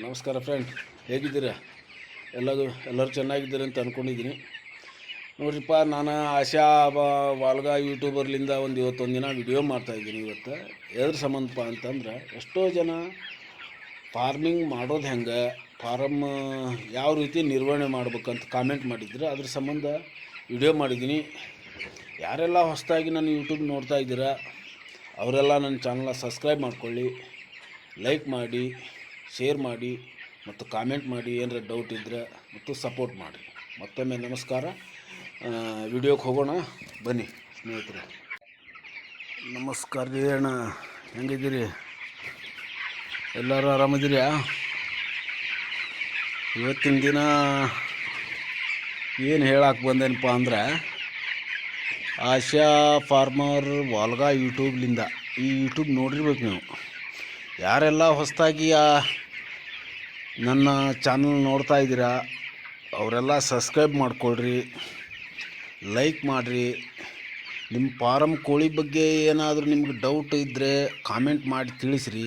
ನಮಸ್ಕಾರ ಫ್ರೆಂಡ್ ಹೇಗಿದ್ದೀರಾ? ಎಲ್ಲದು ಎಲ್ಲರೂ ಚೆನ್ನಾಗಿದ್ದೀರಿ ಅಂತ ಅಂದ್ಕೊಂಡಿದ್ದೀನಿ ನೋಡ್ರಿಪ್ಪ, ನಾನು ಆಶಾ ವಾಲ್ಗ ಯೂಟ್ಯೂಬರ್ಲಿಂದ ಒಂದು ಇವತ್ತೊಂದು ದಿನ ವಿಡಿಯೋ ಮಾಡ್ತಾಯಿದ್ದೀನಿ ಇವತ್ತು. ಎದ್ರ ಸಂಬಂಧಪ್ಪ ಅಂತಂದ್ರೆ, ಎಷ್ಟೋ ಜನ ಫಾರ್ಮಿಂಗ್ ಮಾಡೋದು ಹೆಂಗೆ ಫಾರಮ್ ಯಾವ ರೀತಿ ನಿರ್ವಹಣೆ ಮಾಡ್ಬೇಕಂತ ಕಾಮೆಂಟ್ ಮಾಡಿದ್ರು. ಅದ್ರ ಸಂಬಂಧ ವಿಡಿಯೋ ಮಾಡಿದ್ದೀನಿ ಯಾರೆಲ್ಲ ಹೊಸದಾಗಿ ನನ್ನ ಯೂಟ್ಯೂಬ್ ನೋಡ್ತಾ ಇದ್ದೀರಾ, ಅವರೆಲ್ಲ ನನ್ನ ಚಾನಲ್ನ ಸಬ್ಸ್ಕ್ರೈಬ್ ಮಾಡ್ಕೊಳ್ಳಿ ಲೈಕ್ ಮಾಡಿ. ಶೇರ್ ಮಾಡಿ ಮತ್ತು ಕಾಮೆಂಟ್ ಮಾಡಿ, ಏನಾರ ಡೌಟ್ ಇದ್ದರೆ ಮತ್ತು ಸಪೋರ್ಟ್ ಮಾಡಿ. ಮತ್ತೊಮ್ಮೆ ನಮಸ್ಕಾರ. ವಿಡಿಯೋಕ್ಕೆ ಹೋಗೋಣ. ಬನ್ನಿ ಸ್ನೇಹಿತರೆ. ನಮಸ್ಕಾರ ರೀ ಅಣ್ಣ. ಹೆಂಗಿದ್ದೀರಿ? ಎಲ್ಲರೂ ಆರಾಮದಿರ್ಯಾ ಇವತ್ತಿನ ದಿನ ಏನು ಹೇಳಕ್ಕೆ ಬಂದೇನಪ್ಪ ಅಂದ್ರೆ, ಆಶಾ ಫಾರ್ಮರ್ ವಾಲ್ಗಾ ಯೂಟ್ಯೂಬ್ಲಿಂದ, ಈ ಯೂಟ್ಯೂಬ್ ನೋಡಿರ್ಬೇಕು ನೀವು. ಯಾರೆಲ್ಲ ಹೊಸದಾಗಿ ಆ ನನ್ನ ಚಾನಲ್ ನೋಡ್ತಾ ಇದ್ದೀರಾ, ಅವರೆಲ್ಲ ಸಬ್ಸ್ಕ್ರೈಬ್ ಮಾಡಿಕೊಳ್ರಿ, ಲೈಕ್ ಮಾಡಿರಿ. ನಿಮ್ಮ ಫಾರಮ್ ಕೋಳಿ ಬಗ್ಗೆ ಏನಾದರೂ ನಿಮ್ಗೆ ಡೌಟ್ ಇದ್ದರೆ ಕಾಮೆಂಟ್ ಮಾಡಿ ತಿಳಿಸ್ರಿ.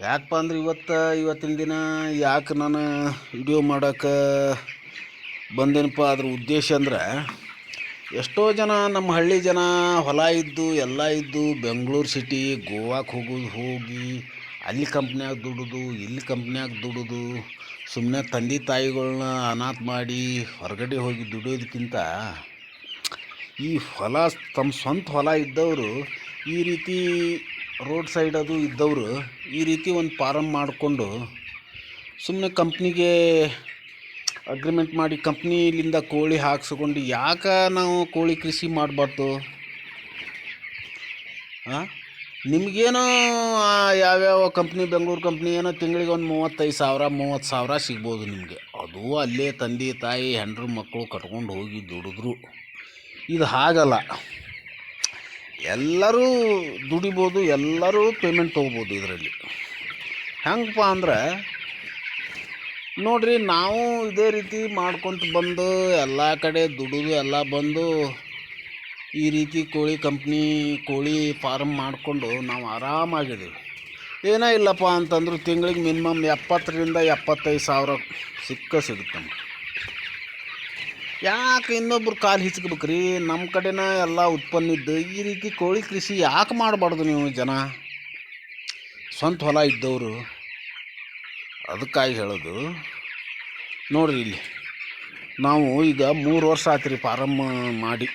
ಯಾಕಪ್ಪ ಅಂದ್ರೆ ಇವತ್ತು, ಇವತ್ತಿನ ದಿನ ಯಾಕೆ ನಾನು ವಿಡಿಯೋ ಮಾಡೋಕ್ಕೆ ಬಂದೇನಪ್ಪ ಅದ್ರ ಉದ್ದೇಶ ಅಂದ್ರೆ, ಎಷ್ಟೋ ಜನ ನಮ್ಮ ಹಳ್ಳಿ ಜನ ಹೊಲ ಇದ್ದು, ಎಲ್ಲ ಇದ್ದು, ಬೆಂಗಳೂರು ಸಿಟಿ ಗೋವಾಕ್ಕೆ ಹೋಗೋದು ಹೋಗಿ ಅಲ್ಲಿ ಕಂಪ್ನ್ಯಾಗ ದುಡಿದು, ಇಲ್ಲಿ ಕಂಪ್ನ್ಯಾಗ ದುಡಿದು ಸುಮ್ಮನೆ ತಂದೆ ತಾಯಿಗಳನ್ನ ಅನಾಥ ಮಾಡಿ ಹೊರಗಡೆ ಹೋಗಿ ದುಡಿಯೋದಕ್ಕಿಂತ ಈ ಹೊಲ, ತಮ್ಮ ಸ್ವಂತ ಹೊಲ ಇದ್ದವರು ಈ ರೀತಿ ರೋಡ್ ಸೈಡ್ ಅದು ಇದ್ದವರು ಈ ರೀತಿ ಒಂದು ಫಾರಮ್ ಮಾಡಿಕೊಂಡು ಸುಮ್ಮನೆ ಕಂಪ್ನಿಗೆ ಅಗ್ರಿಮೆಂಟ್ ಮಾಡಿ ಕಂಪ್ನಿಲಿಂದ ಕೋಳಿ ಹಾಕ್ಸ್ಕೊಂಡು ಯಾಕೆ ನಾವು ಕೋಳಿ ಕೃಷಿ ಮಾಡಬಾರ್ದು? ಹಾಂ ನಿಮಗೇನೋ ಯಾವ್ಯಾವ ಕಂಪ್ನಿ ಬೆಂಗಳೂರು ಕಂಪ್ನಿ ಏನೋ ತಿಂಗಳಿಗೆ ಒಂದು ಮೂವತ್ತೈದು ಸಾವಿರ, ಮೂವತ್ತು ಸಾವಿರ ಸಿಗ್ಬೋದು ನಿಮಗೆ. ಅದು ಅಲ್ಲೇ ತಂದೆ, ತಾಯಿ, ಹೆಂಡ್ರು ಮಕ್ಕಳು ಕಟ್ಕೊಂಡು ಹೋಗಿ ದುಡಿದ್ರು. ಇದು ಹಾಗಲ್ಲ. ಎಲ್ಲರೂ ದುಡಿಬೋದು, ಎಲ್ಲರೂ ಪೇಮೆಂಟ್ ತೊಗೋಬೋದು ಇದರಲ್ಲಿ. ಹೆಂಗಪ್ಪ ಅಂದ್ರೆ, ನೋಡಿರಿ, ನಾವು ಇದೇ ರೀತಿ ಮಾಡ್ಕೊತ ಬಂದು, ಎಲ್ಲ ಕಡೆ ದುಡಿದು, ಎಲ್ಲ ಬಂದು ಈ ರೀತಿ ಕೋಳಿ ಕಂಪ್ನಿ, ಕೋಳಿ ಫಾರ್ಮ್ ಮಾಡಿಕೊಂಡು ನಾವು ಆರಾಮಾಗಿದ್ದೀವಿ. ಏನೋ ಇಲ್ಲಪ್ಪ ಅಂತಂದ್ರೆ ತಿಂಗಳಿಗೆ ಮಿನಿಮಮ್ ಎಪ್ಪತ್ತರಿಂದ ಎಪ್ಪತ್ತೈದು ಸಾವಿರ ಸಿಕ್ಕ ಸಿಗುತ್ತೆ ನಮ್ಗೆ. ಯಾಕೆ ಇನ್ನೊಬ್ರು ಕಾಲು ಹಿಚ್ಕೋಬೇಕ್ರಿ? ನಮ್ಮ ಕಡೆನ ಎಲ್ಲ ಉತ್ಪನ್ನ ಇದ್ದು ಈ ರೀತಿ ಕೋಳಿ ಕೃಷಿ ಯಾಕೆ ಮಾಡಬಾರ್ದು ನೀವು ಜನ? ಸ್ವಂತ ಹೊಲ ಇದ್ದವರು. ಅದಕ್ಕಾಗಿ ಹೇಳೋದು. ನೋಡಿರಿ ಇಲ್ಲಿ. ನಾವು ಈಗ ಮೂರು ವರ್ಷ ಆಯ್ತು ರೀ ಫಾರಮ್ ಮಾಡಿ.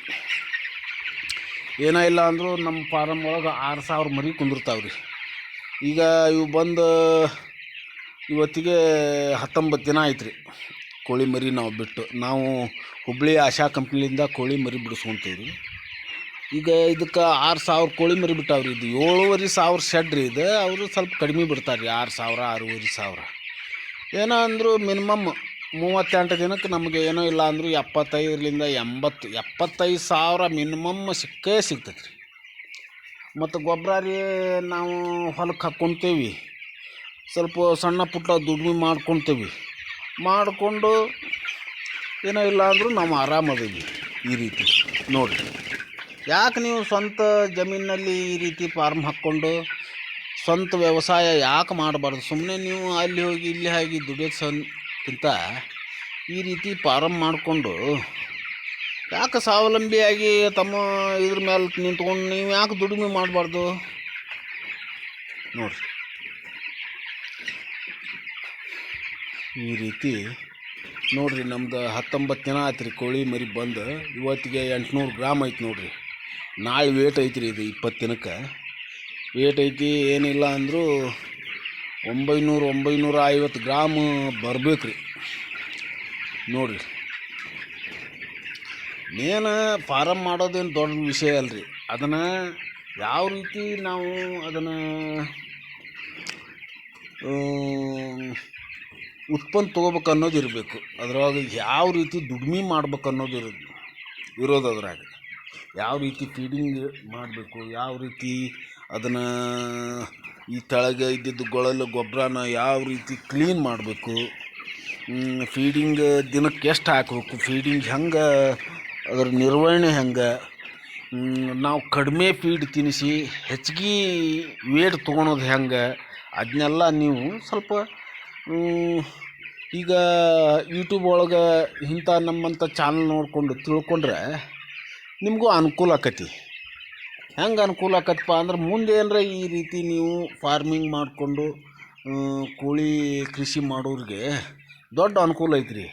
ಏನೋ ಇಲ್ಲ ಅಂದರೂ ನಮ್ಮ ಫಾರಮ್ ಒಳಗೆ ಆರು ಸಾವಿರ ಮರಿ ಕುಂದಿರ್ತಾವೆ ರೀ. ಈಗ ಇವು ಬಂದು ಇವತ್ತಿಗೆ ಹತ್ತೊಂಬತ್ತು ದಿನ ಆಯ್ತು ರೀ. ಕೋಳಿ ಮರಿ ನಾವು ಬಿಟ್ಟು ನಾವು ಹುಬ್ಬಳ್ಳಿ ಆಶಾ ಕಂಪ್ನಿಲಿಂದ ಕೋಳಿ ಮರಿ ಬಿಡಿಸ್ಕೊತೀವಿ ರೀ ಈಗ ಇದಕ್ಕೆ ಆರು ಸಾವಿರ ಕೋಳಿ ಮರಿ ಬಿಟ್ಟಾವ್ರಿ ಇದು ಏಳುವರೆ ಸಾವಿರ ಶೆಡ್ ರೀ ಇದು. ಅವರು ಸ್ವಲ್ಪ ಕಡಿಮೆ ಬಿಡ್ತಾರೆ ರೀ. ಆರು ಸಾವಿರ, ಆರೂವರೆ ಸಾವಿರ. ಏನೋ ಅಂದರೂ ಮಿನಿಮಮ್ ಮೂವತ್ತೆಂಟು ದಿನಕ್ಕೆ ನಮಗೆ ಏನೋ ಇಲ್ಲ ಅಂದರೂ ಎಪ್ಪತ್ತೈದರಿಂದ ಎಂಬತ್ತು, ಎಪ್ಪತ್ತೈದು ಸಾವಿರ ಮಿನಿಮಮ್ ಸಿಕ್ಕೇ ಸಿಗ್ತೈತೆ ರೀ. ಮತ್ತು ಗೊಬ್ಬರ ರೀ ನಾವು ಹೊಲಕ್ಕೆ ಹಾಕ್ಕೊತೀವಿ. ಸ್ವಲ್ಪ ಸಣ್ಣ ಪುಟ್ಟ ದುಡಿಮೆ ಮಾಡ್ಕೊತೀವಿ. ಮಾಡಿಕೊಂಡು ಏನೋ ಇಲ್ಲ ಅಂದರೂ ನಾವು ಆರಾಮದೀವಿ ಈ ರೀತಿ. ನೋಡಿರಿ ಯಾಕೆ ನೀವು ಸ್ವಂತ ಜಮೀನಲ್ಲಿ ಈ ರೀತಿ ಫಾರ್ಮ್ ಹಾಕ್ಕೊಂಡು ಸ್ವಂತ ವ್ಯವಸಾಯ ಯಾಕೆ ಮಾಡಬಾರ್ದು? ಸುಮ್ಮನೆ ನೀವು ಅಲ್ಲಿ ಹೋಗಿ ಇಲ್ಲಿ ಹೋಗಿ ದುಡಿಯೋದು ಸನ್ಕಿಂತ ಈ ರೀತಿ ಫಾರಮ್ ಮಾಡಿಕೊಂಡು ಯಾಕೆ ಸ್ವಾವಲಂಬಿಯಾಗಿ ತಮ್ಮ ಇದ್ರ ಮೇಲೆ ನಿಂತ್ಕೊಂಡು ನೀವು ಯಾಕೆ ದುಡಿಮೆ ಮಾಡಬಾರ್ದು? ನೋಡಿರಿ. ಈ ರೀತಿ ನೋಡ್ರಿ ನಮ್ದು ಹತ್ತೊಂಬತ್ತು ದಿನ ಆಯ್ತು ರೀ ಕೋಳಿ ಮರಿ ಬಂದು, ಇವತ್ತಿಗೆ ಎಂಟುನೂರು ಗ್ರಾಮ್ ಐತಿ ನೋಡ್ರಿ. ನಾಳೆ ವೇಟ್ ಐತ್ರಿ ಇದು ಇಪ್ಪತ್ತು ದಿನಕ್ಕೆ. ವೇಟ್ ಐತಿ ಏನಿಲ್ಲ ಅಂದರೂ ಒಂಬೈನೂರು ಒಂಬೈನೂರ ಐವತ್ತು ಗ್ರಾಮ್ ಬರ್ಬೇಕು ರೀ ನೋಡಿರಿ. ಮೇನ್ ಫಾರಮ್ ಮಾಡೋದೇನು ದೊಡ್ಡ ವಿಷಯ ಅಲ್ರಿ. ಅದನ್ನು ಯಾವ ರೀತಿ ನಾವು ಅದನ್ನು ಉತ್ಪನ್ನ ತೊಗೋಬೇಕು ಅನ್ನೋದು ಇರಬೇಕು. ಅದ್ರೊಳಗೆ ಯಾವ ರೀತಿ ದುಡ್ಮೆ ಮಾಡ್ಬೇಕು ಅನ್ನೋದು ಇರೋದು ಇರೋದು ಅದ್ರಾಗ. ಯಾವ ರೀತಿ ಫೀಡಿಂಗ್ ಮಾಡಬೇಕು, ಯಾವ ರೀತಿ ಅದನ್ನು ಈ ಕೆಳಗೆ ಇದ್ದಿದ್ದು ಗೊಳಲು ಗೊಬ್ಬರನ ಯಾವ ರೀತಿ ಕ್ಲೀನ್ ಮಾಡಬೇಕು? ಫೀಡಿಂಗ್ ದಿನಕ್ಕೆ ಎಷ್ಟು ಹಾಕಬೇಕು? ಫೀಡಿಂಗ್ ಹೆಂಗೆ? ಅದ್ರ ನಿರ್ವಹಣೆ ಹೆಂಗೆ? ನಾವು ಕಡಿಮೆ ಫೀಡ್ ತಿನ್ನಿಸಿ ಹೆಚ್ಚಿಗೆ ವೇಟ್ ತೊಗೊಳೋದು ಹೆಂಗೆ? ಅದನ್ನೆಲ್ಲ ನೀವು ಸ್ವಲ್ಪ ಈಗ ಯೂಟ್ಯೂಬ್ ಒಳಗೆ ಇಂಥ ನಮ್ಮಂಥ ಚಾನಲ್ ನೋಡಿಕೊಂಡು ತಿಳ್ಕೊಂಡ್ರೆ ನಿಮಗೂ ಅನುಕೂಲ ಆಕತಿ. ಹೆಂಗೆ ಅನುಕೂಲ ಆಕತ್ತಪ್ಪ ಅಂದ್ರೆ ಮುಂದೆ ಏನರ ಈ ರೀತಿ ನೀವು ಫಾರ್ಮಿಂಗ್ ಮಾಡಿಕೊಂಡು ಕೋಳಿ ಕೃಷಿ ಮಾಡೋರಿಗೆ ದೊಡ್ಡ ಅನುಕೂಲ ಐತ್ರಿ.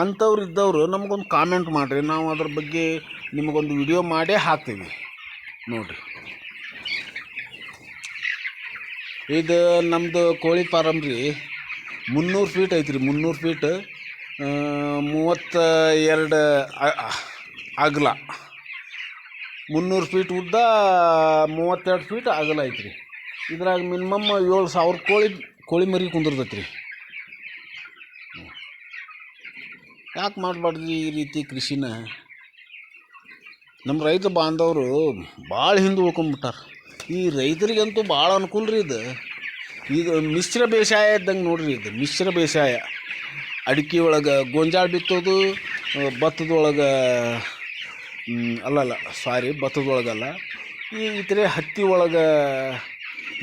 ಅಂಥವ್ರು ಇದ್ದವರು ನಮಗೊಂದು ಕಾಮೆಂಟ್ ಮಾಡಿರಿ, ನಾವು ಅದ್ರ ಬಗ್ಗೆ ನಿಮಗೊಂದು ವಿಡಿಯೋ ಮಾಡೇ ಹಾಕ್ತೀವಿ. ನೋಡಿರಿ. ಇದು ನಮ್ಮದು ಕೋಳಿ ಫಾರಮ್ ರೀ, ಮುನ್ನೂರು ಫೀಟ್ ಐತ್ರಿ, ಮುನ್ನೂರು ಫೀಟ್ ಮೂವತ್ತ ಎರಡು ಅಗಲ. ಮುನ್ನೂರು ಫೀಟ್ ಉದ್ದ ಮೂವತ್ತೆರಡು ಫೀಟ್ ಅಗಲ ಐತ್ರಿ. ಇದ್ರಾಗ ಮಿನಿಮಮ್ ಏಳು ಸಾವಿರ ಕೋಳಿ ಕೋಳಿ ಮರಿ ಕುಂದಿರ್ತೈತೆ ರೀ ಯಾಕೆ ಮಾಡಬಾರ್ದು ಈ ರೀತಿ ಕೃಷಿನ? ನಮ್ಮ ರೈತ ಬಾಂಧವರು ಭಾಳ ಹಿಂದೆ ಉಳ್ಕೊಂಬಿಟ್ಟಾರ. ಈ ರೈತರಿಗಂತೂ ಭಾಳ ಅನುಕೂಲ ರೀ ಇದು. ಇದು ಮಿಶ್ರ ಬೇಸಾಯ ಇದ್ದಂಗೆ ನೋಡ್ರಿ ಇದು, ಮಿಶ್ರ ಬೇಸಾಯ. ಅಡಿಕೆ ಒಳಗೆ ಗೋಂಜಾಳ ಬಿತ್ತೋದು ಭತ್ತದೊಳಗೆ ಅಲ್ಲಲ್ಲ ಸಾರಿ ಭತ್ತದೊಳಗಲ್ಲ ಈ ಥರ ಹತ್ತಿ ಒಳಗೆ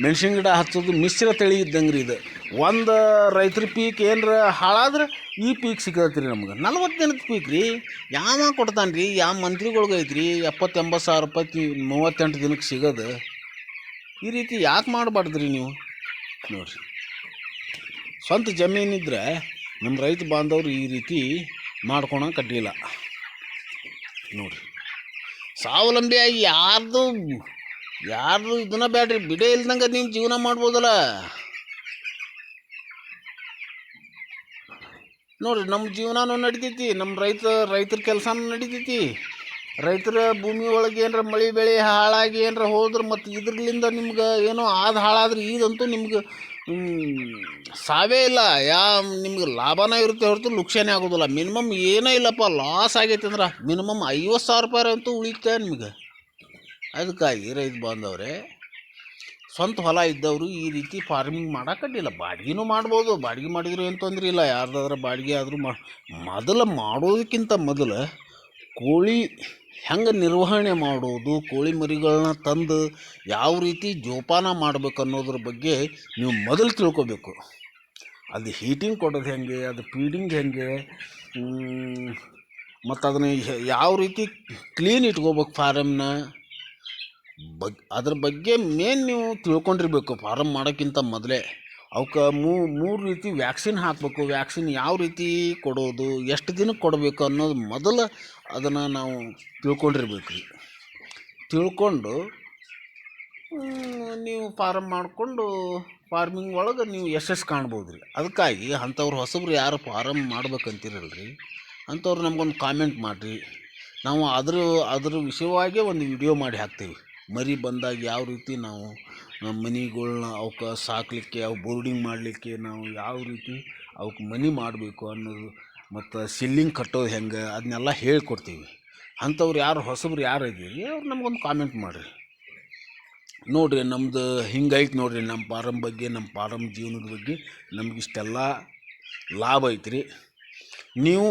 ಮೆಣ್ಸಿನ ಗಿಡ ಹಚ್ಚೋದು ಮಿಶ್ರ ತಳಿ ಇದ್ದಂಗೆ ರೀ ಇದು. ಒಂದು ರೈತ್ರ ಪೀಕ್ ಏನರ ಹಾಳಾದ್ರೆ ಈ ಪೀಕ್ ಸಿಗತ್ತೆ ರೀ ನಮ್ಗೆ. ನಲ್ವತ್ತು ದಿನದ ಪೀಕ್ ರೀ. ಯಾವ ಕೊಡ್ತಾನೆ ರೀ ಯಾವ ಮಂತ್ರಿಗಳ್ಗೆ ಐತ್ರಿ? ಎಪ್ಪತ್ತು ಎಂಬತ್ತು ಸಾವಿರ ರೂಪಾಯಿ ಮೂವತ್ತೆಂಟು ದಿನಕ್ಕೆ ಸಿಗೋದು. ಈ ರೀತಿ ಯಾಕೆ ಮಾಡಬಾರ್ದ್ರಿ ನೀವು? ನೋಡಿರಿ. ಸ್ವಂತ ಜಮೀನಿದ್ರೆ ನಮ್ಮ ರೈತ ಬಾಂಧವರು ಈ ರೀತಿ ಮಾಡ್ಕೊಳಕ್ಕೆ ಅಡ್ಡಿಲ್ಲ ನೋಡಿರಿ. ಸ್ವಾವಲಂಬಿಯಾಗಿ ಯಾರ್ದು ಯಾರ್ದು ಇದನ್ನ ಬೇಡ್ರಿ ಬಿಡೇ ಇಲ್ದಂಗೆ ನೀನು ಜೀವನ ಮಾಡ್ಬೋದಲ್ಲ. ನೋಡ್ರಿ ನಮ್ಮ ಜೀವನನೂ ನಡಿತೈತಿ ನಮ್ಮ ರೈತ, ರೈತರ ಕೆಲಸನೂ ನಡಿತೈತಿ. ರೈತರ ಭೂಮಿ ಒಳಗೆ ಏನರ ಮಳೆ ಬೆಳೆ ಹಾಳಾಗಿ ಏನರ ಹೋದ್ರೆ ಮತ್ತು ಇದ್ರಲಿಂದ ನಿಮ್ಗೆ ಏನೋ ಆದ ಹಾಳಾದ್ರೆ, ಈದಂತೂ ನಿಮ್ಗೆ ಸಾವೇ ಇಲ್ಲ. ಯಾ ನಿಮ್ಗೆ ಲಾಭನ ಇರುತ್ತೆ ಹೊರತು ನುಕ್ಸಾನೇ ಆಗೋದಿಲ್ಲ. ಮಿನಿಮಮ್ ಏನೂ ಇಲ್ಲಪ್ಪ ಲಾಸ್ ಆಗೈತೆ ಅಂದ್ರೆ ಮಿನಿಮಮ್ ಐವತ್ತು ಸಾವಿರ ರೂಪಾಯಿ ಅಂತೂ ಉಳಿತೆ ನಿಮ್ಗೆ. ಅದಕ್ಕಾಗಿ ರೈತ ಬಾಂಧವ್ರೆ, ಸ್ವಂತ ಹೊಲ ಇದ್ದವರು ಈ ರೀತಿ ಫಾರ್ಮಿಂಗ್ ಮಾಡೋಕ್ಕಡ್ಡಿಲ್ಲ ಬಾಡಿಗೆನೂ ಮಾಡ್ಬೋದು, ಬಾಡಿಗೆ ಮಾಡಿದ್ರು ಏನು ತೊಂದರೆ ಇಲ್ಲ. ಯಾರ್ದಾದ್ರೂ ಬಾಡಿಗೆ ಆದರೂ ಮೊದಲು ಮಾಡೋದಕ್ಕಿಂತ ಮೊದಲು ಕೋಳಿ ಹೆಂಗೆ ನಿರ್ವಹಣೆ ಮಾಡೋದು, ಕೋಳಿ ಮರಿಗಳನ್ನ ತಂದು ಯಾವ ರೀತಿ ಜೋಪಾನ ಮಾಡ್ಬೇಕು ಅನ್ನೋದ್ರ ಬಗ್ಗೆ ನೀವು ಮೊದಲು ತಿಳ್ಕೊಬೇಕು. ಅದು ಹೀಟಿಂಗ್ ಕೊಡೋದು ಹೆಂಗೆ, ಅದು ಫೀಡಿಂಗ್ ಹೆಂಗೆ ಮತ್ತು ಅದನ್ನು ಯಾವ ರೀತಿ ಕ್ಲೀನ್ ಇಟ್ಕೋಬೇಕು ಫಾರಮ್ನ ಬಗ್, ಅದ್ರ ಬಗ್ಗೆ ಮೇನ್ ನೀವು ತಿಳ್ಕೊಂಡಿರ್ಬೇಕು ಫಾರಮ್ ಮಾಡೋಕ್ಕಿಂತ ಮೊದಲೇ. ಅವಕ್ಕೆ ಮೂರು ರೀತಿ ವ್ಯಾಕ್ಸಿನ್ ಹಾಕಬೇಕು. ವ್ಯಾಕ್ಸಿನ್ ಯಾವ ರೀತಿ ಕೊಡೋದು, ಎಷ್ಟು ದಿನಕ್ಕೆ ಕೊಡಬೇಕು ಅನ್ನೋದು ಮೊದಲು ಅದನ್ನು ನಾವು ತಿಳ್ಕೊಂಡಿರ್ಬೇಕು ರೀ ತಿಳ್ಕೊಂಡು ನೀವು ಫಾರಮ್ ಮಾಡಿಕೊಂಡು ಫಾರ್ಮಿಂಗ್ ಒಳಗೆ ನೀವು ಯಶಸ್ಸು ಕಾಣ್ಬೋದು ರೀ ಅದಕ್ಕಾಗಿ ಅಂಥವ್ರು ಹೊಸಬ್ರು ಯಾರು ಫಾರಮ್ ಮಾಡ್ಬೇಕಂತೀರಲ್ರಿ, ಅಂಥವ್ರು ನಮಗೊಂದು ಕಾಮೆಂಟ್ ಮಾಡಿರಿ. ನಾವು ಅದ್ರ ಅದ್ರ ವಿಷಯವಾಗೇ ಒಂದು ವಿಡಿಯೋ ಮಾಡಿ ಹಾಕ್ತೀವಿ. ಮರಿ ಬಂದಾಗ ಯಾವ ರೀತಿ ನಾವು ಮನಿಗಳ್ನ ಅವ್ಕೆ ಸಾಕಲಿಕ್ಕೆ, ಅವು ಬೋರ್ಡಿಂಗ್ ಮಾಡಲಿಕ್ಕೆ ನಾವು ಯಾವ ರೀತಿ ಅವಕ್ಕೆ ಮನೆ ಮಾಡಬೇಕು ಅನ್ನೋದು ಮತ್ತು ಸಿಲ್ಲಿಂಗ್ ಕಟ್ಟೋದು ಹೆಂಗೆ ಅದನ್ನೆಲ್ಲ ಹೇಳ್ಕೊಡ್ತೀವಿ. ಅಂಥವ್ರು ಯಾರು ಹೊಸಬ್ರು ಯಾರು ಇದೀರಿ ಅವ್ರು ನಮ್ಗೊಂದು ಕಾಮೆಂಟ್ ಮಾಡಿರಿ. ನೋಡಿರಿ ನಮ್ಮದು ಹಿಂಗೈತೆ ನೋಡಿರಿ ನಮ್ಮ ಫಾರಮ್ ಬಗ್ಗೆ ನಮ್ಮ ಫಾರಮ್ ಜೀವನದ ಬಗ್ಗೆ ನಮಗಿಷ್ಟೆಲ್ಲ ಲಾಭ ಐತ್ರಿ. ನೀವು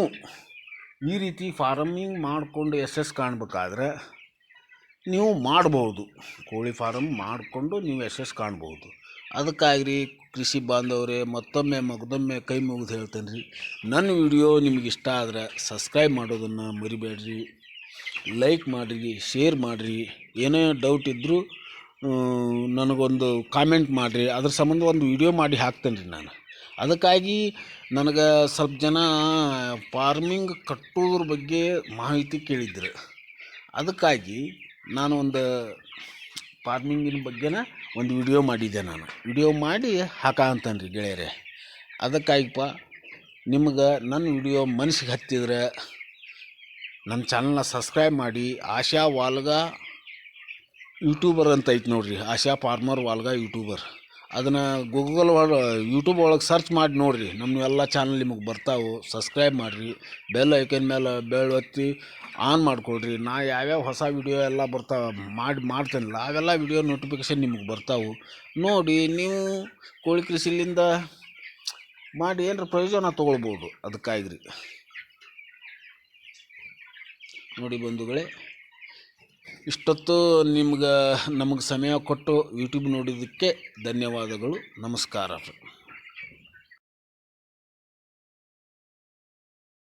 ಈ ರೀತಿ ಫಾರಮಿಂಗ್ ಮಾಡಿಕೊಂಡು ಯಶಸ್ಸು ಕಾಣ್ಬೇಕಾದ್ರೆ ನೀವು ಮಾಡ್ಬೋದು. ಕೋಳಿ ಫಾರಮ್ ಮಾಡಿಕೊಂಡು ನೀವು ಯಶಸ್ಸು ಕಾಣ್ಬೋದು. ಅದಕ್ಕಾಗಿ ಕೃಷಿ ಬಾಂಧವರೇ, ಮತ್ತೊಮ್ಮೆ ಮಗದೊಮ್ಮೆ ಕೈ ಮುಗಿದು ಹೇಳ್ತೇನೆ ರೀ. ನನ್ನ ವಿಡಿಯೋ ನಿಮಗೆ ಇಷ್ಟ ಆದ್ರೆ ಸಬ್ಸ್ಕ್ರೈಬ್ ಮಾಡೋದನ್ನು ಮರಿಬೇಡ್ರಿ. ಲೈಕ್ ಮಾಡಿರಿ ಶೇರ್ ಮಾಡಿರಿ. ಏನೇ ಡೌಟ್ ಇದ್ದರೂ ನನಗೊಂದು ಕಾಮೆಂಟ್ ಮಾಡಿರಿ. ಅದ್ರ ಸಂಬಂಧ ಒಂದು ವಿಡಿಯೋ ಮಾಡಿ ಹಾಕ್ತೇನೆ ರೀ ನಾನು. ಅದಕ್ಕಾಗಿ ನನಗೆ ಸ್ವಲ್ಪ ಜನ ಫಾರ್ಮಿಂಗ್ ಕಟ್ಟೋದ್ರ ಬಗ್ಗೆ ಮಾಹಿತಿ ಕೇಳಿದ್ರು. ಅದಕ್ಕಾಗಿ ನಾನು ಒಂದು ಫಾರ್ಮಿಂಗಿನ ಬಗ್ಗೆನ ಒಂದು ವಿಡಿಯೋ ಮಾಡಿದ್ದೆ ನಾನು. ವಿಡಿಯೋ ಮಾಡಿ ಹಾಕ ಅಂತಾನೆ ರೀ ಗೆಳೆಯರೆ. ಅದಕ್ಕಾಗಿಪ್ಪ, ನಿಮ್ಗೆ ನನ್ನ ವಿಡಿಯೋ ಮನಸ್ಸಿಗೆ ಹತ್ತಿದ್ರೆ ನನ್ನ ಚಾನಲ್ನ ಸಬ್ಸ್ಕ್ರೈಬ್ ಮಾಡಿ. ಆಶಾ ವಾಲ್ಗ ಯೂಟ್ಯೂಬರ್ ಅಂತ ಐತೆ ನೋಡಿರಿ. ಆಶಾ ಫಾರ್ಮರ್ ವಾಲ್ಗ ಯೂಟ್ಯೂಬರ್ ಅದನ್ನು ಗೂಗಲ್ ಒಳ ಯೂಟ್ಯೂಬ್ ಒಳಗೆ ಸರ್ಚ್ ಮಾಡಿ ನೋಡಿರಿ. ನಮ್ಮ ಎಲ್ಲ ಚಾನಲ್ ನಿಮಗೆ ಬರ್ತಾವೆ. ಸಬ್ಸ್ಕ್ರೈಬ್ ಮಾಡಿರಿ. ಬೆಲ್ ಐಕನ್ ಮೇಲೆ ಬೆಲ್ ಒತ್ತಿ ಆನ್ ಮಾಡಿಕೊಳ್ರಿ. ನಾ ಯಾವ್ಯಾವ ಹೊಸ ವಿಡಿಯೋ ಎಲ್ಲ ಬರ್ತಾವೆ ಮಾಡಿ, ಮಾಡ್ತೇನಲ್ಲ, ಅವೆಲ್ಲ ವಿಡಿಯೋ ನೋಟಿಫಿಕೇಷನ್ ನಿಮಗೆ ಬರ್ತಾವೆ. ನೋಡಿ, ನೀವು ಕೋಳಿ ಕೃಷಿಲಿಂದ ಮಾಡಿ ಏನರ ಪ್ರಯೋಜನ ತೊಗೊಳ್ಬೋದು. ಅದಕ್ಕಾಗಿ ರೀ ನೋಡಿ ಬಂಧುಗಳೇ. ಇಷ್ಟೊತ್ತು ನಿಮ್ಗೆ ನಮಗೆ ಸಮಯ ಕೊಟ್ಟು ಯೂಟ್ಯೂಬ್ ನೋಡಿದ್ದಕ್ಕೆ ಧನ್ಯವಾದಗಳು. ನಮಸ್ಕಾರ.